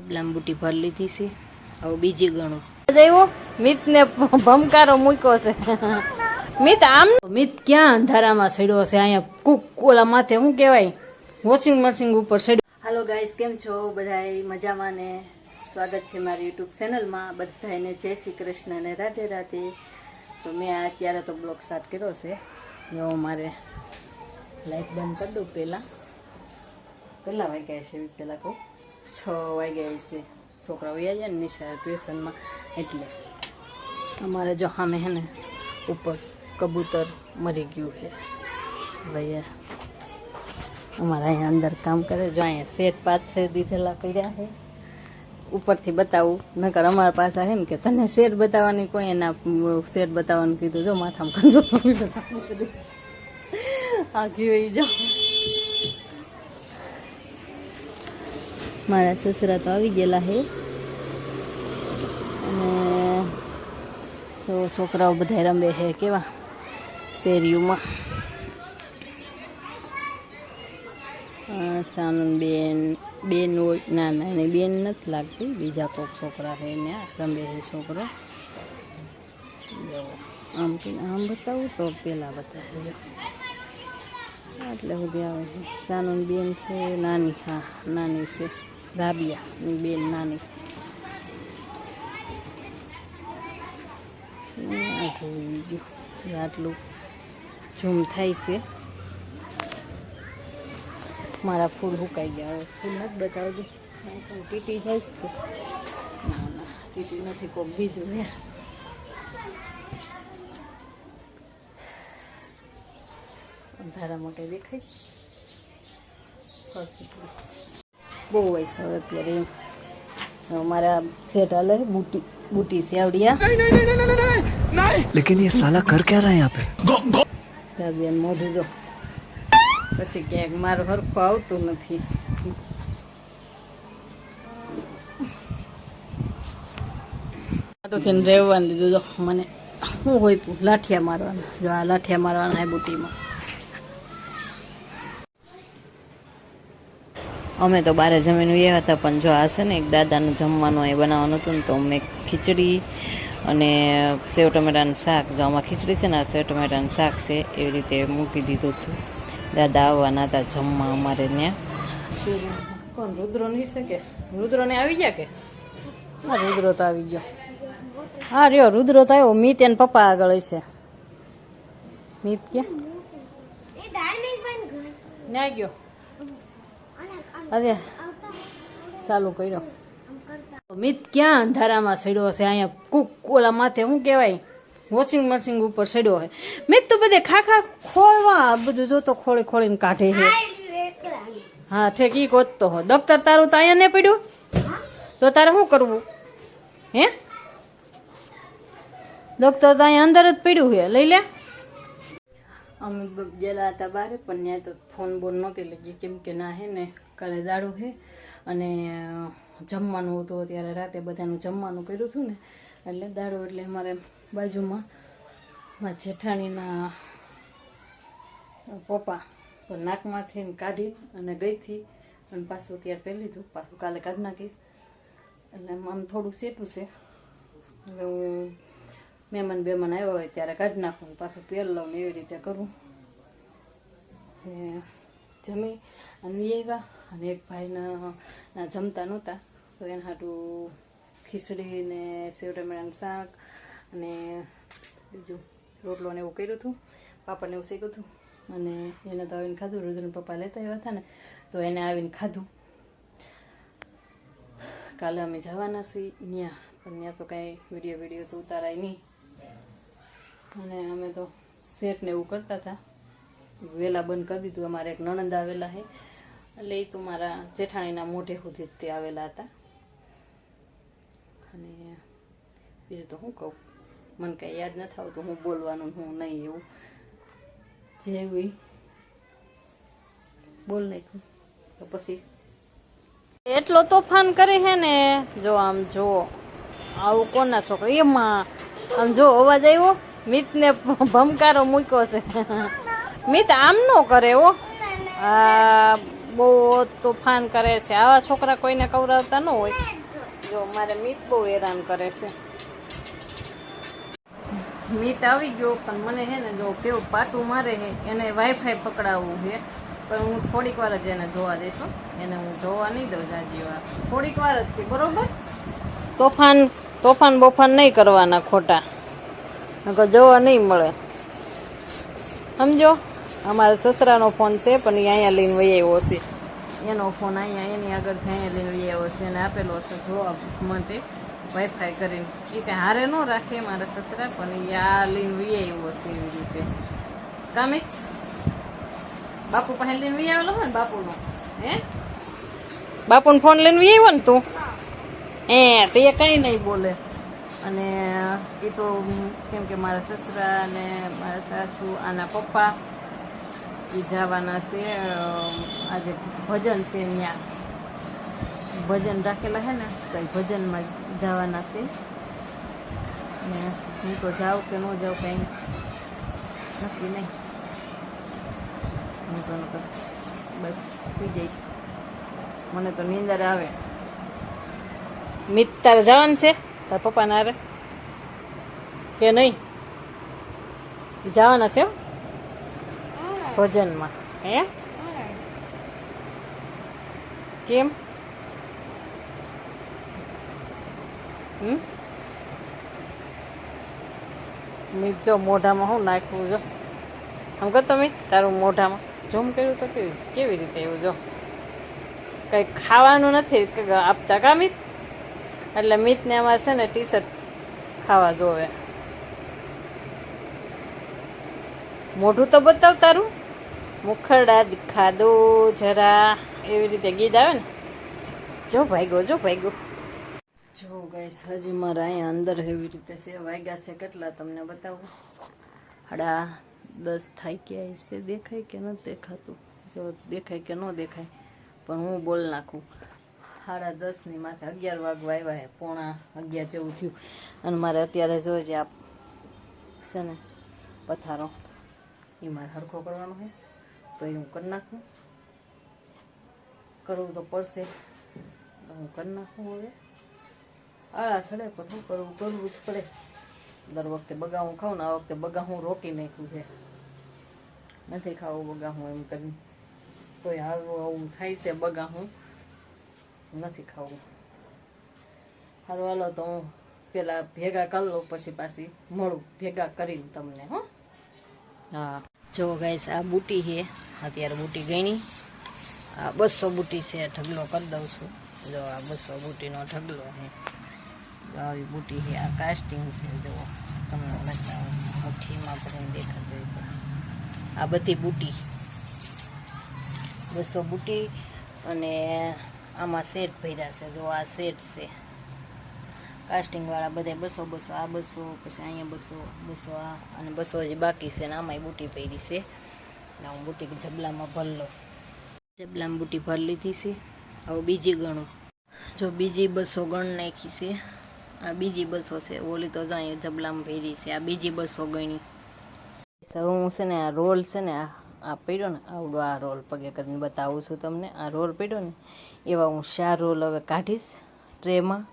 લાંબુટી ભરી લીધી છે. હવે બીજી ગણો. આવ્યો? મિત ને ભમકારો મૂક્યો છે. મિત આમ મિત ક્યાં અંધારામાં સડ્યો છે? અહીંયા કુક ઓલા માથે શું કહેવાય? વોશિંગ મશીન ઉપર સડ્યો. હાલો ગાઈસ કેમ છો? બધાય મજામાં ને સ્વાગત છે મારી યુટ્યુબ ચેનલમાં બધાને જય શ્રી કૃષ્ણ ને રાધે રાધે. તો મેં અત્યારે તો બ્લોગ સ્ટાર્ટ કર્યો છે. જો મારે લાઈટ બંધ કરી દઉં પહેલાં. પહેલાં વાગ્યા છે પહેલાં કહું. છ વાગ્યા છે. છોકરાઓ આવ્યા જાય ને નિશા ટ્યુશનમાં એટલે અમારે જો સામે હે ને ઉપર કબૂતર મરી ગયું છે. ભાઈ અમારા અહીંયા અંદર કામ કરે. જો અહીંયા શેઠ પાથરે દીધેલા પડ્યા છે. ઉપરથી બતાવું. નકર અમારા પાસે છે ને કે તને શેડ બતાવવાની કોઈ એના શેડ બતાવવાનું કીધું. જો માથામાં કંજો આખી વહી જાઓ મારા સસરા તો આવી ગયેલા છે અને તો છોકરાઓ બધા રમે છે કેવા શેરીઓમાં. અ, સાનંદ બેન બેન હોય ના ના એને બેન નથી લાગતી. બીજા કોઈક છોકરા છે ને રમે છે છોકરો. આમ આમ બતાવું તો પહેલાં બતાવે એટલે સુધી આવે છે. સાનંદ બેન છે નાની હા નાની છે. રાબિયા બેન નાની. જોઈ ગયું આટલું ઝૂમ થાય છે. મારા ફૂલ હુકાઈ ગયા હોય ફૂલ નથી બતાવજો ટીટી જઈશ છે ના ના, ટીટી નથી, કોક બીજું ને અંધારામાં માટે દેખાય? બહુ હોય છે હવે અત્યારે એમ હવે મારા સેટ હાલે બુટી બુટી છે આવડિયા लेकिन ये साला कर क्या रहा है यहाँ पे બેન મોઢું જો પછી ક્યાંક મારું હરખું આવતું નથી આટું થઈને રહેવાનું દીધું જો મને શું હોય પૂ લાઠિયા મારવાના જો આ લાઠિયા મારવાના હે બુટીમાં અમે તો બારે જમીન ગયા હતા પણ જો આ છે ને એક દાદાનું જમવાનું એ બનાવવાનું હતું ને તો મેં ખીચડી અને સેવ ટમેટાનું શાક જો આમાં ખીચડી છે ને આ સેવ ટમેટાનું શાક છે એવી રીતે મૂકી દીધું હતું. દાદા આવવાના હતા જમવા અમારે ત્યાં. કોણ રુદ્રો નહીં શકે કે? રુદ્રોને આવી ગયા કે? હા રુદ્રો તો આવી ગયો. હા રહ્યો રુદ્રો તો આવ્યો. મીત એને પપ્પા આગળ છે. મીત ક્યાં? ના ગયો. અરે ચાલુ કર્યો. મિત ક્યાં અંધારામાં સડ્યો હશે? અહીંયા કુક ઓલા માથે શું કહેવાય? વોશિંગ મશીન ઉપર સડ્યો હોય મિત, તો બધે ખાખા ખોળવા બધું જોતો ખોળી ખોળીને કાઢે છે. હા, ઠેક, ઈ ગોતતો હો. દફતર તારું તો અહીંયા નહીં પડ્યું? તો તારે શું કરવું? હે? દફતર તો અહીંયા અંદર જ પડ્યું છે. લઈ લે. અમે ગયેલા હતા બારે, પણ ત્યાં તો ફોન બોન નહોતી લઈ કેમ કે ના હે ને. કાલે દાડો છે અને જમવાનું હતું ત્યારે રાતે બધાનું જમવાનું કર્યું હતું ને, એટલે દાડો એટલે અમારે બાજુમાં મારા જેઠાણીના પપ્પા નાકમાંથી કાઢી અને ગઈથી અને પાછું અત્યારે પહેલી લીધું પાછું કાલે કાઢી નાખીશ. એટલે આમ થોડું સેટું છે. એટલે હું મહેમાન બેમાન આવ્યો હોય ત્યારે કાઢી નાખું પાછું પહેર લઉં એવી રીતે કરું. જમી અને આવ્યા અને એક ભાઈના જમતા નહોતા. તો એના હાટું ખીચડી ને સેવ ટમેટાનું શાક અને બીજું રોટલો ને એવું કર્યું હતું. પાપડને એવું શેક્યું હતું. અને એને તો આવીને ખાધું. રુદ્રન પપ્પા લેતા આવ્યા હતા ને, તો એને આવીને ખાધું. કાલે અમે જવાના છીએ ત્યાં પણ ત્યાં તો કાંઈ વીડિયો વીડિયો તો ઉતારાય નહીં. અને અમે તો સેટ ને એવું કરતા હતા. વેલા બંધ કરી દીધું. અમારે એક નણંદ આવેલા છે એટલે એ તો મારા જેઠાણીના મોઢે સુધી તે આવેલા હતા. અને બીજું તો શું કહું, મને કાંઈ યાદ નથી આવતું, હું બોલવાનું હું નહીં એવું. જેવું. બોલ નાખ્યું તો પછી. એટલો તોફાન કરે છે ને, જો આમ જો, આવું કોના છોકરા એમાં આમ જો અવાજ આવ્યો મિત ને ભમકારો મૂક્યો છે. મિત આમ નો કરે હો. આ બહુ તોફાન કરે છે. આવા છોકરા કોઈને કવરાવતા ન હોય. જો મારે મીત બહુ હેરાન કરે છે. મીત આવી ગયો પણ મને હે ને જો કેવું પાટું મારે છે એને વાઈફાઈ પકડાવવું છે પણ હું થોડીક વાર જ એને જોવા દઈશું એને હું જોવા નહીં દઉં જાજી વાર. થોડીક વાર જ બરોબર? તોફાન તોફાન બોફાન નહીં કરવાના ખોટા. નકર જોવા નહીં મળે. સમજો? અમારા સસરાનો ફોન છે, પણ એ અહીંયા લઈને વહી આવ્યો છે. એનો ફોન અહીંયા, એની આગળથી અહીંયા લઈને વહી આવ્યો છે અને આપેલો છે જોવા માટે વાઈફાઈ કરીને. એ કાંઈ હારે ન રાખે મારા સસરા, પણ એ આ લઈને વહી આવ્યો છે એવી રીતે. તમે બાપુ પાસે લઈને વહી આવેલો હોય ને બાપુનો? હે? બાપુનો ફોન લઈને વહી આવ્યો ને તું? એ તે કંઈ નહીં બોલે. અને એ તો, કેમ કે મારા સસરા અને મારા સાસુ, આના પપ્પા એ જવાના છે આજે ભજન છે ત્યાં ભજન રાખેલા છે ને તો એ ભજનમાં જવાના છે. ને હું તો જાઉં કે ન જાઉં કંઈ નક્કી નહીં. હું તો બસ થઈ જઈશ. મને તો નીંદર આવે. મિત તારે જવાનું છે? તારા પપ્પા ના કે નહીં? જવાના છે હો? ભજનમાં. હે? કેમ? મિત જો મોઢામાં હું નાખવું જો. આમ કરતો મિત તારું મોઢામાં. જોમ કર્યું તો કેવી કેવી રીતે એવું જો? કંઈ ખાવાનું નથી આપતા કા મિત? એટલે મિતને અમારે છે ને ટી શર્ટ ખાવા જોવે. મોઢું તો બતાવ તારું. મુખડા દીખા દો જરા. એવી રીતે ગીત આવે ને? જો ભાઈગો જો ભાઈગો. જો ગાઈસ હજી મારા અહીંયા અંદર એવી રીતે છે. વાગ્યા છે કેટલા તમને બતાવું? હાડા દસ થાય કે છે. દેખાય કે ન દેખાતું? જો દેખાય કે ન દેખાય, પણ હું બોલ નાખું. સાડા દસની માથે અગિયાર વાગવા આવ્યા હે પોણા અગિયાર જેવું થયું. અને મારે અત્યારે જોઈએ આપ છે ને, પથારો. એ મારે હરખો કરવાનો છે. તો એ હું કરી નાખું. કરવું તો પડશે, તો હું કરી નાખું હવે. આળા ચડે પણ શું કરવું કરવું જ પડે. દર વખતે બગા હું ખાઉં ને આ વખતે બગા હું રોકી નાખ્યું છે. નથી ખાવું બગા હું એમ કરી તોય આવું આવું થાય છે બગા હું નથી ખાવું. સારું હાલો તો હું પેલા ભેગા કરી લઉં પછી પાછી મળું. ભેગા કરીને તમને, હો. હા. જો ગાઈસ આ બુટી છે. અત્યારે બુટી ગણી. આ બસો બુટી છે, ઢગલો કરી દઉં છું. જો આ બસો બુટીનો ઢગલો છે. આવી બુટી છે, આ કાસ્ટિંગ છે, જો તમને બતાવું મુઠ્ઠીમાં ભરીને દેખાતો આ બધી બુટી. બસો બુટી અને આમાં સેટ ભર્યા છે, જો આ સેટ છે. કાસ્ટિંગવાળા બધા બસો બસો, આ બસો, પછી અહીંયા બસો બસો આ, અને બસો હજી બાકી છે, ને આમાંય બુટી પહેરી છે. ને હું બુટી જબલામાં ભર લઉં જબલામાં બુટી ભર લીધી છે. હવે બીજી ગણું. જો બીજી બસો ગણ નાખી છે, આ બીજી બસો છે. ઓલી તો જ અહીંયા જબલામાં ભેરી છે. આ બીજી બસો ગણી. હું છે ને આ રોલ છે ને આ આ પડ્યો ને, આવડો આ રોલ પગે કરીને બતાવું છું તમને. આ રોલ પડ્યો ને, એવા હું ચાર રોલ હવે કાઢીશ ટ્રેમાં.